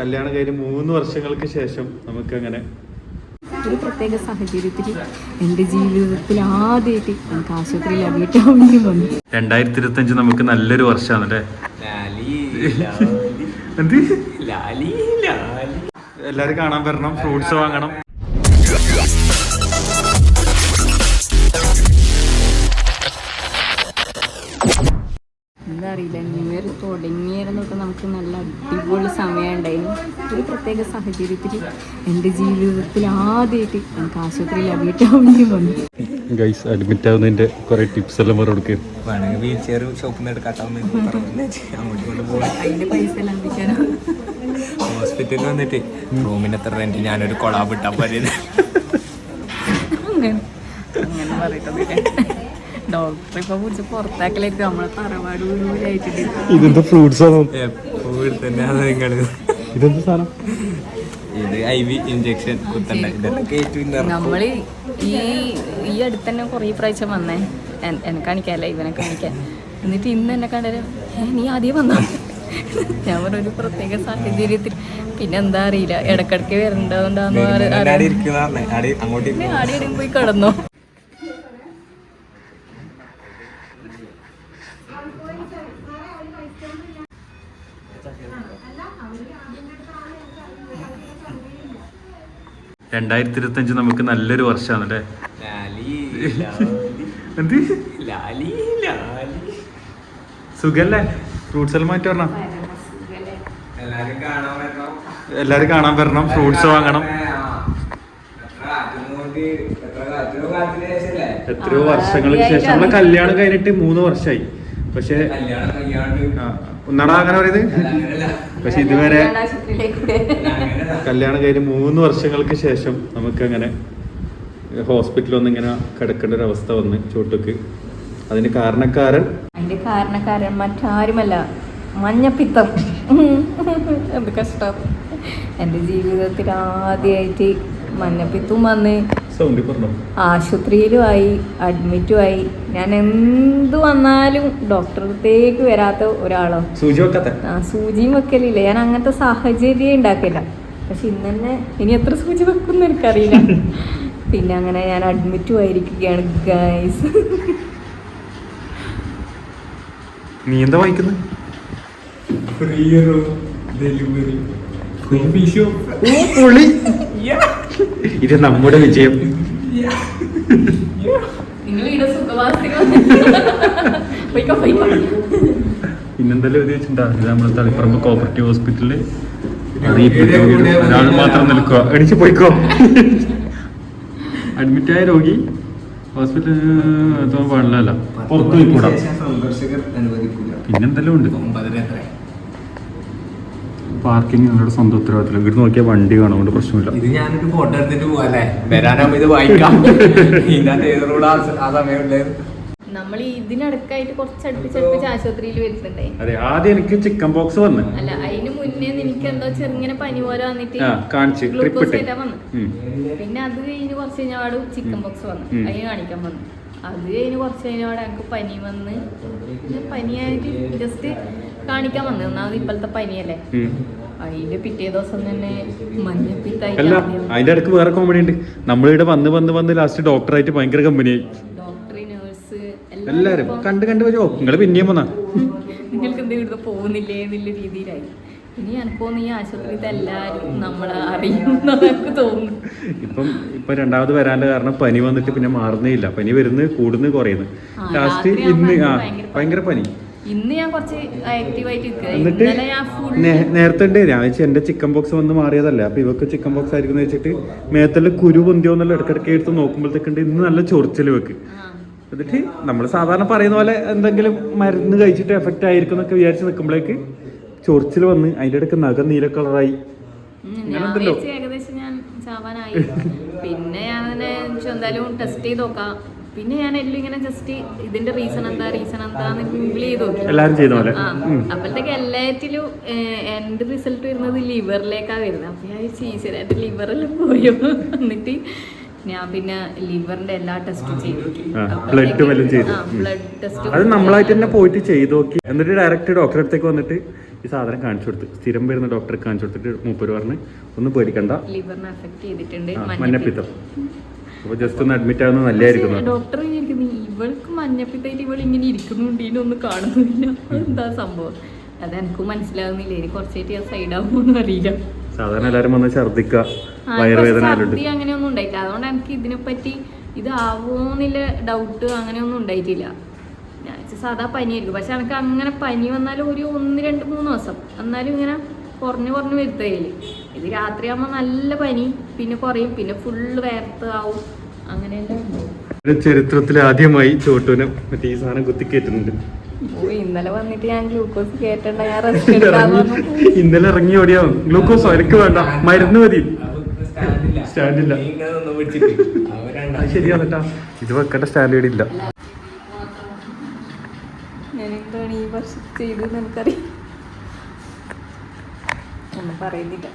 കല്യാണം കഴിഞ്ഞ് മൂന്ന് വർഷങ്ങൾക്ക് ശേഷം നമുക്ക് അങ്ങനെ ഒരു പ്രത്യേക സാഹചര്യത്തിൽ എന്റെ ജീവിതത്തിൽ ആദ്യമായിട്ട് നമുക്ക് ആശുപത്രിയിൽ അഡ്മിറ്റ് ആവേണ്ടി വന്നു. രണ്ടായിരത്തി ഇരുപത്തി അഞ്ച് നമുക്ക് നല്ലൊരു വർഷമാണ് അല്ലേ ലാലി ലാലി എന്ത്? ലാലി ലാലി എല്ലാരും കാണാൻ വരണം ഫ്രൂട്ട്സ് വാങ്ങണം. എന്താ അറിയില്ല ഇയർ തുടങ്ങിയിരുന്നൊക്കെ നമുക്ക് നല്ല അടിപൊളി സമയം ഉണ്ടായിരുന്നു ഒരു പ്രത്യേക സാഹചര്യത്തിൽ എന്റെ ജീവിതത്തിൽ ആദ്യമായിട്ട് നമുക്ക് ആശുപത്രിയിൽ അഡ്മിറ്റ് ആവേണ്ടി വന്നു. ഗൈസ് അഡ്മിറ്റ് ആവുന്നതിന്റെ കുറേ ടിപ്സ് എല്ലാം പറഞ്ഞു കൊടുക്കും. വേണമെങ്കിൽ വീൽ ചെയർ ഷോപ്പിൽ നിന്ന് എടുക്കാട്ടാവുന്ന അങ്ങോട്ട് കൊണ്ട് പോകാം അതിന്റെ പൈസ എല്ലാം ഹോസ്പിറ്റലിൽ വന്നിട്ട് റൂമിന് എത്ര റെന്റ് ഞാനൊരു കൊളാബ് ഇട്ടാ പോരുന്നത് അങ്ങനെ. അങ്ങനെ പറയട്ടൊന്നുമില്ല ഡോക്ടർ ഇപ്പൊ പിടിച്ച് പുറത്താക്കലായിരിക്കും നമ്മളെ തറവാട് വീടായിട്ടുണ്ട് ഇതെന്താ ഫ്രൂട്ട്സ് ആണോ എപ്പോഴും തന്നെയാണ് നിങ്ങൾ ഇതെന്താ സാധനം? ഇത് ഐ വി ഇഞ്ചക്ഷൻ നമ്മൾ ഈ ഈ അടുത്ത് തന്നെ കുറേ പ്രാവശ്യം വന്നേ. എന്നെ കാണിക്കാല്ല? ഇവനെ കാണിക്കാൻ. എന്നിട്ട് ഇന്ന് എന്നെ കണ്ടത് "ഏ, നീ ആദ്യം വന്നോ? ഞാൻ പറഞ്ഞ ഒരു പ്രത്യേക സാഹചര്യത്തിൽ. പിന്നെ എന്താ അറിയില്ല. ഇടക്കിടക്ക് വരണ്ടതുകൊണ്ടാന്ന് ആടെ പോയി കിടന്നോ. രണ്ടായിരത്തി ഇരുപത്തി അഞ്ച് നമുക്ക് നല്ലൊരു വർഷമാണ് അല്ലേ ലാലി. ലാലി എന്ത്? ലാലി ലാലി. സുഖല്ലേ? ഫ്രൂട്ട്സ് എല്ലാം മാറ്റി വരണം. എല്ലാരും കാണാൻ വരണം. ഫ്രൂട്ട്സ് വാങ്ങണം. എത്രയോ വർഷങ്ങൾക്ക് ശേഷം. നമ്മളെ കല്യാണം കഴിഞ്ഞിട്ട് മൂന്ന് വർഷമായി പക്ഷെ ഒന്നാടാ അങ്ങനെ പറയുന്നത്? പക്ഷെ ഇതുവരെ കല്യാണം കഴിഞ്ഞ് മൂന്ന് വർഷങ്ങൾക്ക് ശേഷം നമുക്ക് അങ്ങനെ ഹോസ്പിറ്റലിൽ ഒന്ന് ഇങ്ങനെ കിടക്കേണ്ട ഒരു അവസ്ഥ വന്ന് ചോട്ടുക്ക് അതിന് കാരണക്കാരൻ? അതിന്റെ കാരണക്കാരൻ മറ്റാരുമല്ല. മഞ്ഞപ്പിത്തം. എന്ത് കഷ്ടം. എന്റെ ജീവിതത്തിൽ ആദ്യമായിട്ട് മഞ്ഞപ്പിത്തം വന്ന് ആശുപത്രിയിലുമായി അഡ്മിറ്റുമായി ഞാൻ എന്ത് വന്നാലും ഡോക്ടറത്തേക്ക് വരാത്ത ഒരാളോ? സൂചി വെക്കത്തെ? ആ സൂചിയും വെക്കലില്ല. ഞാൻ അങ്ങനത്തെ സാഹചര്യം ഉണ്ടാക്കില്ല. പക്ഷെ ഇന്ന് തന്നെ ഇനി എത്ര സൂചി വെക്കും എനിക്കറിയില്ല. പിന്നെ അങ്ങനെ ഞാൻ അഡ്മിറ്റും ആയിരിക്കുകയാണ് ഗൈസ് നീ എന്താ വായിക്കുന്നത് ഡെലിവറി പുളി. ഇത് നമ്മുടെ വിജയം. പിന്നെന്തെല്ലാം ഇത് നമ്മുടെ തളിപ്പറമ്പ് കോപ്പറേറ്റീവ് ഹോസ്പിറ്റലിൽ ഒരാൾ മാത്രം നിൽക്കുക. എണിച്ച് പോയിക്കോ. അഡ്മിറ്റ് ആയ രോഗി ഹോസ്പിറ്റലിൽ എത്താൻ പാടില്ല പുറത്തു പോയിക്കൂടാ. പിന്നെന്തെല്ലാം ഉണ്ട്? ഒമ്പതര പാർക്കിംഗ് നിങ്ങളുടെ സ്വന്തം ഉത്തരവാദിത്തം. ഇവിടെ നോക്കിയാൽ വണ്ടി കാണാം അതുകൊണ്ട് പ്രശ്നമില്ല. ഇത് ഞാനൊരു ഫോട്ടോ എടുത്തിട്ട് പോവാല്ലേ? വരാനാവുമ്പോ ഇത് വായിക്കാം. ഇതിനകത്ത് ഏത് റോഡ് ആ സമയം നമ്മൾ ഇതിനടക്കായിട്ട് കുറച്ച് അടുപ്പിച്ചടുപ്പിച്ച് ആശുപത്രിയിൽ വരുന്നുണ്ടേ. അതെ ആദ്യം എനിക്ക് ചിക്കൻ ബോക്സ് വന്ന്. അല്ല അതിന് മുന്നേ എനിക്ക് എന്തോ ചെറുങ്ങനെ പനി പോലെ വന്നിട്ട് ആ കാണിച്ച് ട്രിപ്പ് ഗ്ലൂക്കോസ് കയറ്റാൻ വന്നു. പിന്നെ അത് കഴിഞ്ഞ് കുറച്ച് കഴിഞ്ഞപാട് ചിക്കൻ ബോക്സ് വന്നു. അതിന് കാണിക്കാൻ വന്നു. അത് കഴിഞ്ഞ് കുറച്ച് കഴിഞ്ഞപാട് എനിക്ക് പനി വന്ന്. പനിയായിട്ട് ജസ്റ്റ് കാണിക്കാൻ വന്നത് ഒന്നാമത് ഇപ്പോഴത്തെ പനിയല്ലേ. അതിന്റെ പിറ്റേ ദിവസം തന്നെ മഞ്ഞപ്പിത്തായി അല്ല അതിന്റെ ഇടയ്ക്ക് വേറെ കോമഡി ഉണ്ട്. നമ്മളിവിടെ വന്ന് വന്ന് വന്ന് ലാസ്റ്റ് ഡോക്ടറായിട്ട് ഭയങ്കര കമ്പനിയായി ഡോക്ടർ നേഴ്സ് എല്ലാരും കണ്ട് കണ്ട് വരുമോ നിങ്ങൾ പിന്നെയും വന്നാ. നിങ്ങൾക്ക് എന്ത് ഇവിടുന്ന് പോകുന്നില്ലേ എന്നുള്ള രീതിയിലായി. ഇനി എനിക്കൊന്ന് ഈ ആശുപത്രിയിലത്തെ എല്ലാരും നമ്മളെ അറിയുന്നതൊക്കെ തോന്നുന്നു ഇപ്പം ഇപ്പൊ രണ്ടാമത് വരാനുള്ള കാരണം പനി വന്നിട്ട് പിന്നെ മാറുന്നേ ഇല്ല. പനി വരുന്നത് കൂടുന്നു കുറയുന്നു. ലാസ്റ്റ് ഇന്ന് ആ ഭയങ്കര പനി. ഇന്ന് ഞാൻ കുറച്ച് ആക്റ്റീവായിട്ട് ഇന്നലെ ഞാൻ ഫുൾ നേരത്തെ ഉണ്ട്. ഞാൻ എന്റെ ചിക്കൻ ബോക്സ് വന്ന് മാറിയതല്ലേ. അപ്പൊ ഇവക്ക് ചിക്കൻ ബോക്സ് ആയിരിക്കും വെച്ചിട്ട് മേത്തൽ കുരു പൊന്തിയോ എന്നുള്ള ഇടക്കിടക്ക് എടുത്ത് നോക്കുമ്പോഴത്തേക്കുണ്ട് ഇന്ന് നല്ല ചൊറിച്ചൽ വെക്ക് എന്നിട്ട് നമ്മൾ സാധാരണ പറയുന്ന പോലെ എന്തെങ്കിലും മരുന്ന് കഴിച്ചിട്ട് എഫക്റ്റ് ആയിരിക്കും എന്നൊക്കെ വിചാരിച്ച് നിൽക്കുമ്പോഴേക്ക് ചൊറിച്ചിൽ വന്ന് അതിന്റെ ഇടയ്ക്ക് നഗ നീല കളറായി ഞാൻ വിചാരിച്ചു ഏകദേശം ഞാൻ ചാവാനായി. പിന്നെ ഞാൻ എന്തായാലും ടെസ്റ്റ് ചെയ്ത് നോക്കാം. പിന്നെ ഞാൻ എല്ലാം ഇങ്ങനെ ജസ്റ്റ് ഇതിന്റെ റീസൺ എന്താ റീസൺ എന്താന്ന് ഗൂഗിൾ ചെയ്ത് നോക്കി. പോലെ. അപ്പോഴത്തേക്ക് എല്ലാറ്റിലും എന്റെ റിസൾട്ട് വരുന്നത് ലിവറിലേക്കാ വരുന്നത്. അപ്പൊ ഞാൻ ചീച്ചത് എന്റെ ലിവറെല്ലാം പോയോ? എന്നിട്ട് ഞാൻ പിന്നെ ലിവറിന്റെ എല്ലാ ടെസ്റ്റും ചെയ്തു. ബ്ലഡ് ടെസ്റ്റ് അത് നമ്മളായിട്ട് തന്നെ പോയിട്ട് ചെയ്തു നോക്കി. എന്നിട്ട് ഡയറക്റ്റ് ഡോക്ടറെ അടുത്തേക്ക് വന്നിട്ട് ഈ സാധനം കാണിച്ചു കൊടുത്ത്. സ്ഥിരം വരുന്ന ഡോക്ടറെ കാണിച്ചു കൊടുത്തിട്ട് മൂപ്പര് പറഞ്ഞ് ഒന്നും പേടിക്കണ്ട. ലിവറിനെ അഫക്ട് ചെയ്തിട്ടുണ്ട്. മഞ്ഞപ്പിത്തം. അപ്പോൾ ജസ്റ്റ് ഒന്ന് അഡ്മിറ്റ് ആവുന്നത് നല്ലതായിരിക്കും. ഡോക്ടർ ഇവൾക്ക് മഞ്ഞപ്പിത്തായിട്ട് ഇവൾ ഇങ്ങനെ ഇരിക്കുന്നുണ്ട് ഇതിനൊന്നും കാണുന്നില്ല. എന്താ സംഭവം? അത് എനിക്ക് മനസ്സിലാകുന്നില്ല ഇനി കുറച്ചായിട്ട് ഞാൻ സൈഡ് ആവുമോന്നും അറിയില്ല. സാധാരണ എല്ലാവരും വന്ന് ഛർദിക്കുക വയറുവേദന അങ്ങനെയൊന്നും ഉണ്ടായിട്ടില്ല. അതുകൊണ്ട് എനിക്ക് ഇതിനെപ്പറ്റി ഇതാവോന്നില്ല ഡൗട്ട് അങ്ങനെയൊന്നും ഉണ്ടായിട്ടില്ല. ഞാൻ സാധാ പനിയായിരിക്കും. പക്ഷെ എനിക്ക് അങ്ങനെ പനി വന്നാലും ഒരു ഒന്ന് രണ്ട് മൂന്ന് ദിവസം. എന്നാലും ഇങ്ങനെ കുറഞ്ഞു കുറഞ്ഞു വരുത്തയിൽ ഇത് രാത്രിയാകുമ്പോൾ നല്ല പനി പിന്നെ കുറയും പിന്നെ ഫുള്ള് വേർത്ത് ആവും അങ്ങനെയെല്ലാം ഉണ്ട് ചരിത്രത്തിൽ ആദ്യമായി ചോട്ടൂനെ മറ്റേ ഈ സാധനം കുത്തിക്കേറ്റുന്നുണ്ട് ഓ ഇന്നലെ വന്നിട്ട് ഞാൻ ഗ്ലൂക്കോസ് കേട്ടണ്ട ഞാൻ റെസ്റ്റ് ഇന്നലെ ഇറങ്ങി ഓടിയാവും ഗ്ലൂക്കോസോ എനിക്ക് വേണ്ട മരുന്ന് മതി. സ്റ്റാൻഡില്ല. ശരിയാന്നിട്ടാ ഇത് വെക്കേണ്ട സ്റ്റാൻഡേർഡ് ഇല്ല. ഞാൻ എന്താണ് ഈ വർഷം ചെയ്തത് എനിക്കറിയാം ഒന്നും പറയുന്നില്ല.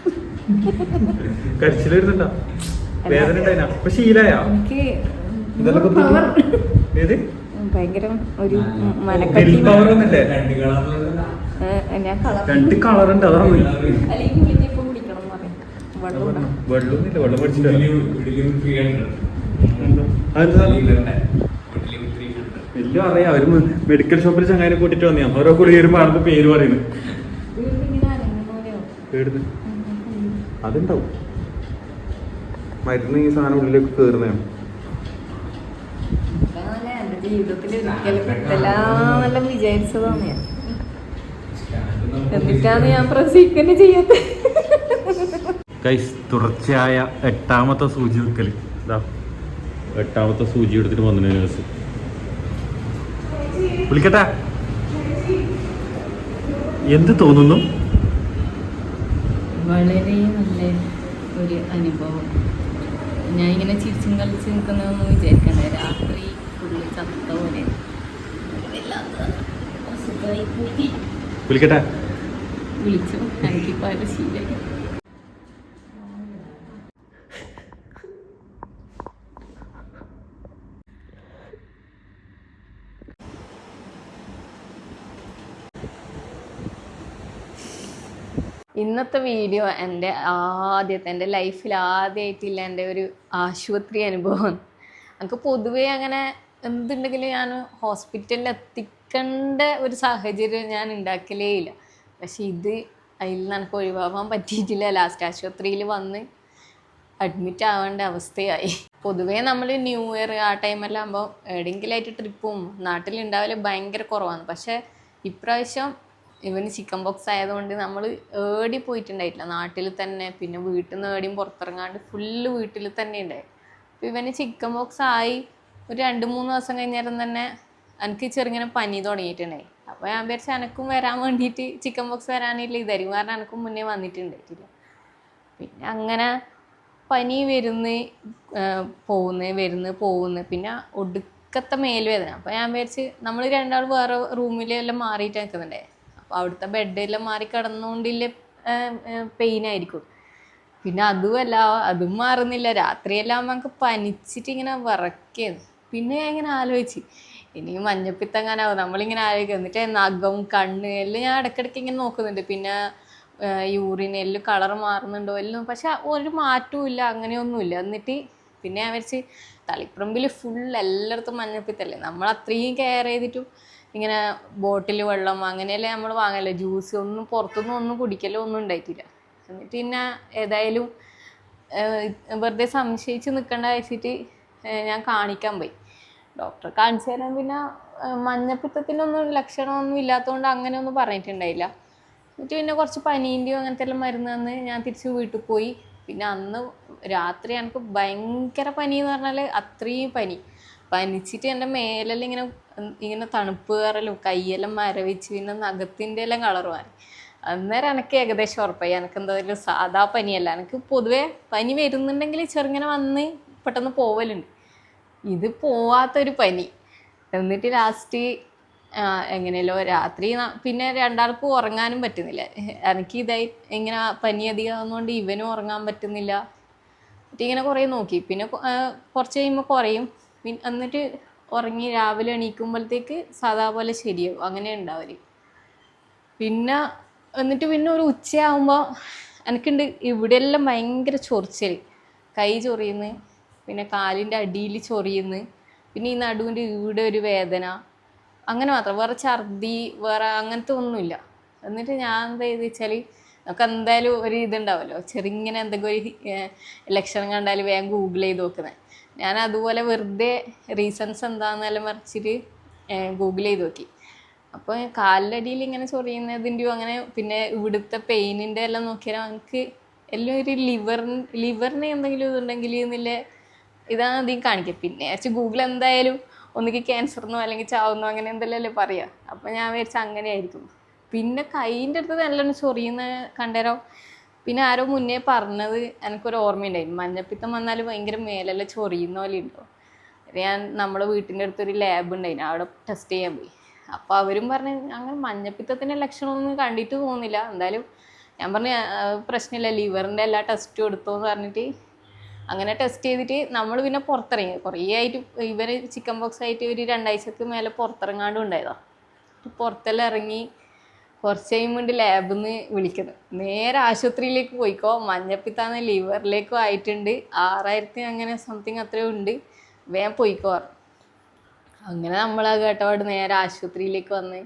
വേദന ഉണ്ടായിനാ? അപ്പൊ ശീലായ? ഏത്? ഭയങ്കര ഒരു മനക്കട്ടി പവർ ഒന്നല്ലേ രണ്ട് കളർ ഉണ്ട് അതാണ് വെള്ളം. വെള്ളമൊന്നുമില്ല അറിയാം. അവർ മെഡിക്കൽ ഷോപ്പിൽ ചങ്ങാനെ കൂട്ടിട്ട് വന്നിയാ ഓരോ വരുമ്പോ പേര് പറയുന്നത് പേടുന്ന്. അതുണ്ടാവും. മരുന്ന് ഈ സാധനം ഉള്ളിലേക്ക് കയറുന്നതാണ് ജീവിതത്തിൽ ഒരിക്കലും വിചാരിച്ചതാണ് ഞാൻ. എന്നിട്ടാണ് ഞാൻ തുടർച്ചയായ എട്ടാമത്തെ സൂചി വെക്കൽ ഇതാ എട്ടാമത്തെ സൂചി എടുത്തിട്ട് വന്നു നേഴ്സ് വിളിക്കട്ടെ? എന്ത് തോന്നുന്നു? വളരെ നല്ല ഒരു അനുഭവം. ഞാൻ ഇങ്ങനെ ചിരിച്ചും കളിച്ച് നിൽക്കുന്നതൊന്നും വിചാരിക്കണ്ട. രാത്രി ഫുള്ള് ചത്ത പോലെ. വിളിക്കട്ടെ? വിളിച്ചു? എനിക്കിപ്പോൾ ശീലം ശീലമായി ഇന്നത്തെ വീഡിയോ എന്റെ ആദ്യത്തെ എന്റെ ലൈഫിൽ ആദ്യമായിട്ടില്ല എന്റെ ഒരു ആശുപത്രി അനുഭവം. എനിക്ക് പൊതുവേ അങ്ങനെ എന്തുണ്ടെങ്കിലും ഞാൻ ഹോസ്പിറ്റലിൽ എത്തിക്കേണ്ട ഒരു സാഹചര്യം ഞാൻ ഉണ്ടാക്കലേ ഇല്ല. പക്ഷെ ഇത് അതിൽ നിന്ന് എനിക്ക് ഒഴിവാക്കാൻ പറ്റിയിട്ടില്ല. ലാസ്റ്റ് ആശുപത്രിയിൽ വന്ന് അഡ്മിറ്റ് ആവേണ്ട അവസ്ഥയായി. പൊതുവേ നമ്മൾ ന്യൂ ഇയർ ആ ടൈമെല്ലാം ആകുമ്പോൾ എവിടെയെങ്കിലായിട്ട് ട്രിപ്പും നാട്ടിലുണ്ടാവൽ ഭയങ്കര കുറവാണ്. പക്ഷേ ഇപ്രാവശ്യം ഇവന് ചിക്കൻ ബോക്സ് ആയതുകൊണ്ട് നമ്മൾ ഏടി പോയിട്ടുണ്ടായിട്ടില്ല. നാട്ടിൽ തന്നെ പിന്നെ വീട്ടിൽ നിന്ന് ഏടിയും പുറത്തിറങ്ങാണ്ട് ഫുള്ള് വീട്ടിൽ തന്നെ ഉണ്ടായി. അപ്പോൾ ഇവന് ചിക്കൻ ബോക്സ് ആയി ഒരു രണ്ട് മൂന്ന് ദിവസം കഴിഞ്ഞേരം തന്നെ എനിക്ക് ചെറുങ്ങനെ പനി തുടങ്ങിയിട്ടുണ്ടായി. അപ്പോൾ ഞാൻ വിചാരിച്ച എനക്കും വരാൻ വേണ്ടിയിട്ട് ചിക്കൻ ബോക്സ് വരാനില്ല. ഇതായിരിക്കും കാരണം എനക്കും മുന്നേ വന്നിട്ടുണ്ടായിട്ടില്ല. പിന്നെ അങ്ങനെ പനി വരുന്ന് പോകുന്നു വരുന്ന് പോകുന്നു പിന്നെ ഒടുക്കത്തെ മേൽവേദന. അപ്പോൾ ഞാൻ വിചാരിച്ച് നമ്മൾ രണ്ടാൾ വേറെ റൂമിലെല്ലാം മാറിയിട്ട് നിൽക്കുന്നുണ്ടേ അപ്പോൾ അവിടുത്തെ ബെഡെല്ലാം മാറി കിടന്നുകൊണ്ടില്ല പെയിൻ ആയിരിക്കും. പിന്നെ അതുമല്ല അതും മാറുന്നില്ല. രാത്രിയെല്ലാം നമുക്ക് പനിച്ചിട്ട് ഇങ്ങനെ വിറയ്ക്കുന്നു പിന്നെ ഞാൻ ഇങ്ങനെ ആലോചിച്ച് ഇനി മഞ്ഞപ്പിത്തങ്ങാനാവും. നമ്മളിങ്ങനെ ആലോചിക്കും. എന്നിട്ട് നഖം കണ്ണ് എല്ലാം ഞാൻ ഇടയ്ക്കിടയ്ക്ക് ഇങ്ങനെ നോക്കുന്നുണ്ട്. പിന്നെ യൂറിൻ എല്ലാം കളർ മാറുന്നുണ്ടോ എല്ലാം. പക്ഷെ ഒരു മാറ്റവും ഇല്ല അങ്ങനെയൊന്നുമില്ല. എന്നിട്ട് പിന്നെ ഞാൻ വിചാരിച്ച് തളിപ്പറമ്പിൽ ഫുൾ എല്ലായിടത്തും മഞ്ഞപ്പിത്തല്ലേ. നമ്മൾ അത്രയും കെയർ ചെയ്തിട്ടും ഇങ്ങനെ ബോട്ടിൽ വെള്ളം അങ്ങനെയല്ലേ നമ്മൾ വാങ്ങല്ലേ ജ്യൂസ് ഒന്നും പുറത്തുനിന്നും ഒന്നും കുടിക്കലോ ഒന്നും ഉണ്ടായിട്ടില്ല. എന്നിട്ട് പിന്നെ ഏതായാലും വെറുതെ സംശയിച്ച് നിൽക്കേണ്ട വെച്ചിട്ട് ഞാൻ കാണിക്കാൻ പോയി. ഡോക്ടറെ കാണിച്ചു തരാൻ പിന്നെ മഞ്ഞപ്പിത്തത്തിനൊന്നും ലക്ഷണമൊന്നും ഇല്ലാത്തതുകൊണ്ട് അങ്ങനെ ഒന്നും പറഞ്ഞിട്ടുണ്ടായില്ല. എന്നിട്ട് പിന്നെ കുറച്ച് പനീന്റെയോ അങ്ങനത്തെ എല്ലാം മരുന്ന് തന്ന് ഞാൻ തിരിച്ച് വീട്ടിൽ പോയി. പിന്നെ അന്ന് രാത്രി എനിക്ക് ഭയങ്കര പനി എന്ന് പറഞ്ഞാൽ അത്രയും പനി. പനിച്ചിട്ട് എന്റെ മേലെല്ലാം ഇങ്ങനെ ഇങ്ങനെ തണുപ്പ് കയറലും കയ്യെല്ലാം മരവിച്ച് പിന്നെ നഖത്തിന്റെ എല്ലാം കളർ മാറി. അന്നേരം എനിക്ക് ഏകദേശം ഉറപ്പായി. എനിക്ക് എന്തായാലും സാധാ പനിയല്ല. എനിക്ക് പൊതുവേ പനി വരുന്നുണ്ടെങ്കിൽ ചെറുങ്ങനെ വന്ന് പെട്ടെന്ന് പോവലുണ്ട്. ഇത് പോവാത്തൊരു പനി. എന്നിട്ട് ലാസ്റ്റ് എങ്ങനെയല്ലോ രാത്രി പിന്നെ രണ്ടാൾക്കും ഉറങ്ങാനും പറ്റുന്നില്ല. എനിക്ക് ഇതായി ഇങ്ങനെ പനി അധികം ആവുന്നതുകൊണ്ട് ഇവനും ഉറങ്ങാൻ പറ്റുന്നില്ല. ഇങ്ങനെ കുറേ നോക്കി. പിന്നെ കുറച്ച് കഴിയുമ്പോൾ കുറയും. പിന്നെ എന്നിട്ട് ഉറങ്ങി രാവിലെ എണീക്കുമ്പോഴത്തേക്ക് സാധാ പോലെ ശരിയാവും. അങ്ങനെ ഉണ്ടാവൽ. പിന്നെ എന്നിട്ട് പിന്നെ ഒരു ഉച്ചയാകുമ്പോൾ എനിക്കുണ്ട് ഇവിടെയെല്ലാം ഭയങ്കര ചൊറിച്ചൽ കൈ ചൊറിയുന്നു പിന്നെ കാലിന്റെ അടിയിൽ ചൊറിയുന്നു പിന്നെ ഈ നടുവിന്റെ ഇവിടെ ഒരു വേദന. അങ്ങനെ മാത്രം. വേറെ ഛർദി വേറെ അങ്ങനത്തെ ഒന്നുമില്ല. എന്നിട്ട് ഞാൻ എന്താ ചെയ്ത് വെച്ചാൽ നമുക്ക് എന്തായാലും ഒരു ഇതുണ്ടാവുമല്ലോ ചെറിങ്ങനെ എന്തെങ്കിലും ഒരു ലക്ഷണം കണ്ടാൽ വേഗം ഗൂഗിൾ ചെയ്ത് നോക്കുന്നത് ഞാൻ അതുപോലെ വെറുതെ റീസൺസ് എന്താണെന്നെല്ലാം മറിച്ചിട്ട് ഗൂഗിൾ ചെയ്ത് നോക്കി. അപ്പോൾ കാലിലടിയിൽ ഇങ്ങനെ ചൊറിയുന്നതിന്റെയോ അങ്ങനെ പിന്നെ ഇവിടുത്തെ പെയിനിന്റെ എല്ലാം നോക്കിയാൽ നമുക്ക് എല്ലാം ഒരു ലിവർ ലിവറിന് എന്തെങ്കിലും ഇതുണ്ടെങ്കിൽ എന്നില്ല ഇതാണ് അധികം കാണിക്കുക പിന്നെ വെച്ചാൽ ഗൂഗിൾ എന്തായാലും ഒന്നുകിൽ ക്യാൻസറിനോ അല്ലെങ്കിൽ ചാവുന്നോ അങ്ങനെ എന്തെല്ലാം പറയുക അപ്പോൾ ഞാൻ വിചാരിച്ച അങ്ങനെ ആയിരിക്കും പിന്നെ കൈന്റെ അടുത്ത് നല്ലോണം ചൊറിയുന്ന കണ്ടേരോ? പിന്നെ ആരോ മുന്നേ പറഞ്ഞത് എനിക്കൊരു ഓർമ്മയുണ്ടായിരുന്നു മഞ്ഞപ്പിത്തം വന്നാൽ ഭയങ്കര മേലെല്ലാം ചൊറിയുന്ന പോലെ ഉണ്ടോ? ഞാൻ നമ്മുടെ വീട്ടിന്റെ അടുത്തൊരു ലാബ് ഉണ്ടായിരുന്നു അവിടെ ടെസ്റ്റ് ചെയ്യാൻ പോയി. അപ്പോൾ അവരും പറഞ്ഞു അങ്ങനെ മഞ്ഞപ്പിത്തത്തിന്റെ ലക്ഷണമൊന്നും കണ്ടിട്ട് തോന്നില്ല എന്തായാലും ഞാൻ പറഞ്ഞു പ്രശ്നമില്ല. ലിവറിന്റെ എല്ലാ ടെസ്റ്റും എടുത്തോ എന്ന് പറഞ്ഞിട്ട് അങ്ങനെ ടെസ്റ്റ് ചെയ്തിട്ട് നമ്മൾ പിന്നെ പുറത്തിറങ്ങി. കുറേ ആയിട്ട് ഇവർ ചിക്കൻ ബോക്സ് ആയിട്ട് ഒരു രണ്ടാഴ്ചക്ക് മേലെ പുറത്തിറങ്ങാണ്ടും ഉണ്ടായതാണ് പുറത്തെല്ലാം ഇറങ്ങി കുറച്ച് കഴിയുമ്പോൾ ലാബിൽ നിന്ന് വിളിക്കുന്നത് നേരെ ആശുപത്രിയിലേക്ക് പോയിക്കോ. മഞ്ഞപ്പിത്താന്ന് ലിവറിലേക്കും ആയിട്ടുണ്ട്. ആറായിരത്തി അങ്ങനെ സംതിങ് അത്രയും ഉണ്ട്. വേഗം പോയിക്കോ അങ്ങനെ നമ്മൾ ആ കേട്ടപാട് നേരെ ആശുപത്രിയിലേക്ക് വന്ന്.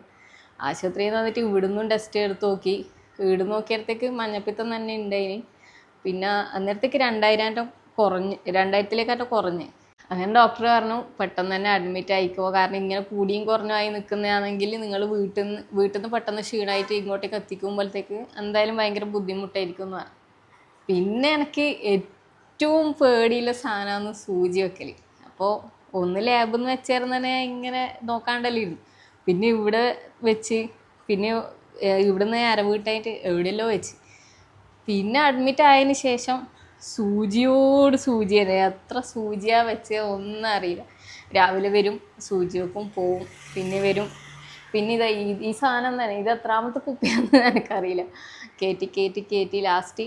ആശുപത്രിയിൽ നിന്ന് വന്നിട്ട് ഇവിടുന്നും ടെസ്റ്റ് എടുത്ത് നോക്കി. വീട് നോക്കിയടത്തേക്ക് മഞ്ഞപ്പിത്തം തന്നെ ഉണ്ടായിന്. പിന്നെ അന്നേരത്തേക്ക് രണ്ടായിരം കുറഞ്ഞ് രണ്ടായിരത്തിലേക്കാട്ടോ കുറഞ്ഞ്. അങ്ങനെ ഡോക്ടർ പറഞ്ഞു പെട്ടെന്ന് തന്നെ അഡ്മിറ്റ് ആയിക്കോ. കാരണം ഇങ്ങനെ കൂടിയും കുറഞ്ഞുമായി നിൽക്കുന്നതാണെങ്കിൽ നിങ്ങൾ വീട്ടിൽ നിന്ന് വീട്ടിൽ നിന്ന് പെട്ടെന്ന് ക്ഷീണമായിട്ട് ഇങ്ങോട്ടേക്ക് എത്തിക്കുമ്പോഴത്തേക്ക് എന്തായാലും ഭയങ്കര ബുദ്ധിമുട്ടായിരിക്കും എന്ന് പറഞ്ഞു. പിന്നെ എനിക്ക് ഏറ്റവും പേടിയുള്ള സാധനമാണ് സൂചി വെക്കൽ അപ്പോൾ ഒന്ന് ലാബിൽ നിന്ന് തന്നെ ഇങ്ങനെ നോക്കാണ്ടല്ലിരുന്നു. പിന്നെ ഇവിടെ വെച്ച് പിന്നെ ഇവിടുന്ന് അരവീട്ടായിട്ട് എവിടെയല്ലോ വെച്ച്. പിന്നെ അഡ്മിറ്റ് ആയതിന് ശേഷം സൂചിയോട് സൂചി തന്നെ എത്ര സൂചിയാ വെച്ച് ഒന്നും അറിയില്ല രാവിലെ വരും സൂചി വെക്കും പോവും പിന്നെ വരും. പിന്നെ ഇതാ ഈ ഈ സാധനം തന്നെ ഇത് എത്രാമത്തെ കുപ്പിയാണെന്ന് എനിക്കറിയില്ല. കയറ്റി കയറ്റി കയറ്റി ലാസ്റ്റ്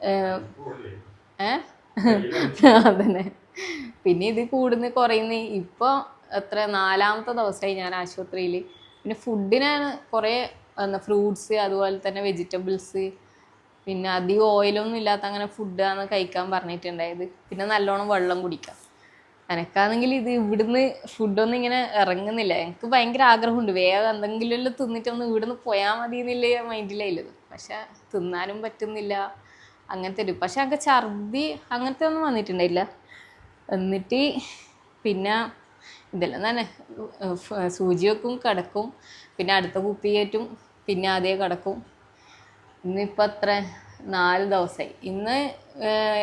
ഏ അതന്നെ. പിന്നെ ഇത് കൂടുന്ന കുറയുന്ന ഇപ്പോൾ എത്ര നാലാമത്തെ ദിവസമായി ഞാൻ ആശുപത്രിയിൽ പിന്നെ ഫുഡിനാണ് കുറേ എന്താ ഫ്രൂട്ട്സ് അതുപോലെ തന്നെ വെജിറ്റബിൾസ് പിന്നെ അധികം ഓയിലൊന്നും ഇല്ലാത്ത അങ്ങനെ ഫുഡാണ് കഴിക്കാൻ പറഞ്ഞിട്ടുണ്ടായത്. പിന്നെ നല്ലോണം വെള്ളം കുടിക്കാം. എനക്കാണെങ്കിൽ ഇത് ഇവിടുന്ന് ഫുഡൊന്നും ഇങ്ങനെ ഇറങ്ങുന്നില്ല. എനിക്ക് ഭയങ്കര ആഗ്രഹമുണ്ട്. വേഗം എന്തെങ്കിലും എല്ലാം തിന്നിട്ടൊന്ന് ഇവിടുന്ന് പോയാൽ മതി എന്നുള്ള മൈൻഡിലായില്ലത് പക്ഷെ തിന്നാനും പറ്റുന്നില്ല. അങ്ങനത്തെ ഒരു പക്ഷെ എനിക്ക് ഛർദി അങ്ങനത്തെ ഒന്നും വന്നിട്ടുണ്ടായില്ല. എന്നിട്ട് പിന്നെ ഇതെല്ലാം തന്നെ. സൂചി വെക്കും കിടക്കും. പിന്നെ അടുത്ത കുപ്പി കയറ്റും പിന്നെ അതേ കിടക്കും. ഇന്നിപ്പോൾ എത്ര? നാല് ദിവസമായി ഇന്ന്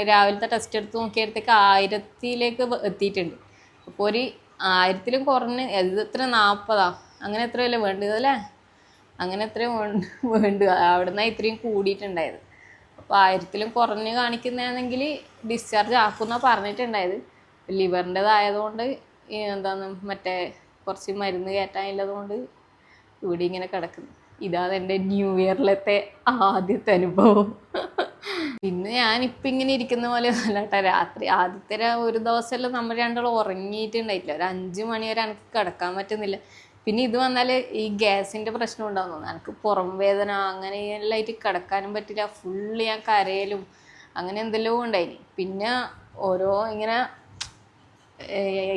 രാവിലത്തെ ടെസ്റ്റ് എടുത്ത് നോക്കിയപ്പോഴത്തേക്ക് ആയിരത്തിലേക്ക് എത്തിയിട്ടുണ്ട്. അപ്പോൾ ഒരു ആയിരത്തിലും കുറഞ്ഞ് ഇത് എത്ര? നാൽപ്പതാ അങ്ങനെ എത്രയല്ലേ വേണ്ടത് അല്ലേ? അങ്ങനെ എത്രയും വേണ്ട. അവിടെ നിന്നാണ് ഇത്രയും കൂടിയിട്ടുണ്ടായത്. അപ്പോൾ ആയിരത്തിലും കുറഞ്ഞ് കാണിക്കുന്നതാണെങ്കിൽ ഡിസ്ചാർജ് ആക്കുമെന്നാണ് പറഞ്ഞിട്ടുണ്ടായത്. ലിവറിന്റെതായതുകൊണ്ട് എന്താണ് മറ്റേ കുറച്ച് മരുന്ന് കയറ്റാനുള്ളതുകൊണ്ട് ഇവിടെ ഇങ്ങനെ കിടക്കുന്നു. ഇതാണ് എന്റെ ന്യൂ ഇയറിലത്തെ ആദ്യത്തെ അനുഭവം. പിന്നെ ഞാൻ ഇപ്പം ഇങ്ങനെ ഇരിക്കുന്ന പോലെ അല്ല കേട്ടോ രാത്രി ആദ്യത്തെ ഒരു ദിവസമെല്ലാം നമ്മൾ രണ്ടാളും ഉറങ്ങിയിട്ടുണ്ടായിട്ടില്ല. ഒരു അഞ്ച് മണി വരെ എനിക്ക് കിടക്കാൻ പറ്റുന്നില്ല. പിന്നെ ഇത് വന്നാൽ ഈ ഗ്യാസിന്റെ പ്രശ്നം ഉണ്ടാകുന്നു എനിക്ക് പുറം വേദന അങ്ങനെ എല്ലായിട്ട് കിടക്കാനും പറ്റില്ല. ഫുള്ള് ഞാൻ കരയലും അങ്ങനെ എന്തെല്ലോ ഉണ്ടായിന്. പിന്നെ ഓരോ ഇങ്ങനെ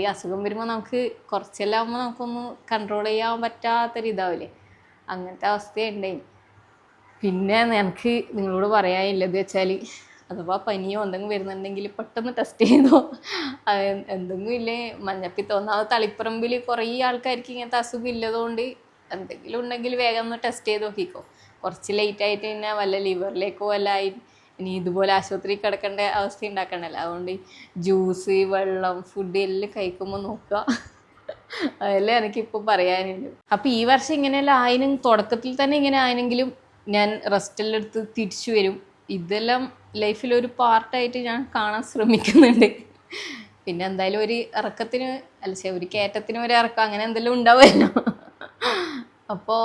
ഈ അസുഖം വരുമ്പോൾ നമുക്ക് കുറച്ചെല്ലാം ആകുമ്പോൾ നമുക്കൊന്ന് കൺട്രോൾ ചെയ്യാൻ പറ്റാത്തൊരു ഇതാവില്ലേ അങ്ങനത്തെ അവസ്ഥയുണ്ടായി പിന്നെ എനിക്ക് നിങ്ങളോട് പറയാനില്ലത് വെച്ചാൽ അഥവാ പനിയോ എന്തെങ്കിലും വരുന്നുണ്ടെങ്കിൽ പെട്ടെന്ന് ടെസ്റ്റ് ചെയ്തോ. എന്തെങ്കിലും ഇല്ലേ മഞ്ഞപ്പിത്തം ഒന്നാമത് തളിപ്പറമ്പിൽ കുറേ ആൾക്കാർക്ക് ഇങ്ങനത്തെ അസുഖം ഇല്ലതുകൊണ്ട് എന്തെങ്കിലും ഉണ്ടെങ്കിൽ വേഗം ഒന്ന് ടെസ്റ്റ് ചെയ്ത് നോക്കിക്കോ. കുറച്ച് ലേറ്റ് ആയിട്ട് പിന്നെ വല്ല ലിവറിലേക്കോ വല്ല ആയി ഇനി ഇതുപോലെ ആശുപത്രി കിടക്കേണ്ട അവസ്ഥ ഉണ്ടാക്കണല്ലോ. അതുകൊണ്ട് ജ്യൂസ് വെള്ളം ഫുഡ് എല്ലാം കഴിക്കുമ്പോൾ നോക്കുക. അതല്ലേ എനിക്കിപ്പോൾ പറയാനുണ്ട്. അപ്പൊ ഈ വർഷം ഇങ്ങനെയല്ല ആയിനും തുടക്കത്തിൽ തന്നെ ഇങ്ങനെ ആയെങ്കിലും ഞാൻ റെസ്റ്റെല്ലാം എടുത്ത് തിരിച്ചു വരും. ഇതെല്ലാം ലൈഫിൽ ലൈഫിലൊരു പാർട്ടായിട്ട് ഞാൻ കാണാൻ ശ്രമിക്കുന്നുണ്ട്. പിന്നെ എന്തായാലും ഒരു ഇറക്കത്തിന് അല്ല ഒരു കയറ്റത്തിന് ഒരു ഇറക്കം അങ്ങനെ എന്തെല്ലാം ഉണ്ടാവുമല്ലോ. അപ്പോൾ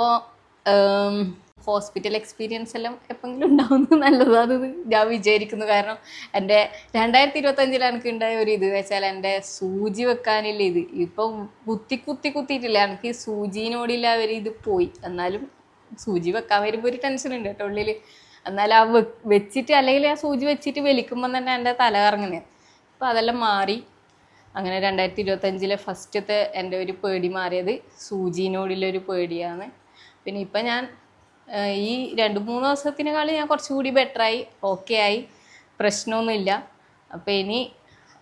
ഹോസ്പിറ്റൽ എക്സ്പീരിയൻസ് എല്ലാം എപ്പോഴെങ്കിലും ഉണ്ടാവുന്നത് നല്ലതാണെന്ന് ഞാൻ വിചാരിക്കുന്നു. കാരണം എന്റെ രണ്ടായിരത്തി ഇരുപത്തഞ്ചിൽ എനിക്ക് ഉണ്ടായ ഒരു ഇത് വെച്ചാൽ എന്റെ സൂചി വെക്കാനില്ല ഇത്. ഇപ്പം കുത്തി കുത്തി കുത്തിയിട്ടില്ല. എനിക്ക് സൂചിനോടില്ല അവർ ഇത് പോയി. എന്നാലും സൂചി വെക്കാൻ വരുമ്പോൾ ഒരു ടെൻഷൻ ഉണ്ട് കേട്ടോ ഉള്ളിൽ എന്നാൽ ആ വെച്ചിട്ട് അല്ലെങ്കിൽ ആ സൂചി വെച്ചിട്ട് വലിക്കുമ്പോൾ തന്നെ എന്റെ തല കറങ്ങുന്നത്. അപ്പോൾ അതെല്ലാം മാറി. അങ്ങനെ രണ്ടായിരത്തി ഇരുപത്തഞ്ചിലെ ഫസ്റ്റത്തെ എന്റെ ഒരു പേടി മാറിയത് സൂചിനോടുള്ള ഒരു പേടിയാണ്. പിന്നെ ഇപ്പം ഞാൻ ഈ രണ്ട് മൂന്ന് ദിവസത്തിനേക്കാളും ഞാൻ കുറച്ചുകൂടി ബെറ്ററായി ഓക്കെ ആയി. പ്രശ്നമൊന്നുമില്ല. അപ്പോൾ ഇനി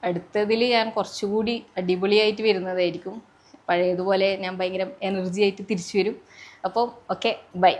അടുത്തതിൽ ഞാൻ കുറച്ചുകൂടി അടിപൊളിയായിട്ട് വരുന്നതായിരിക്കും. പഴയതുപോലെ ഞാൻ ഭയങ്കര എനർജി ആയിട്ട് തിരിച്ചു വരും. അപ്പോൾ ഓക്കെ ബൈ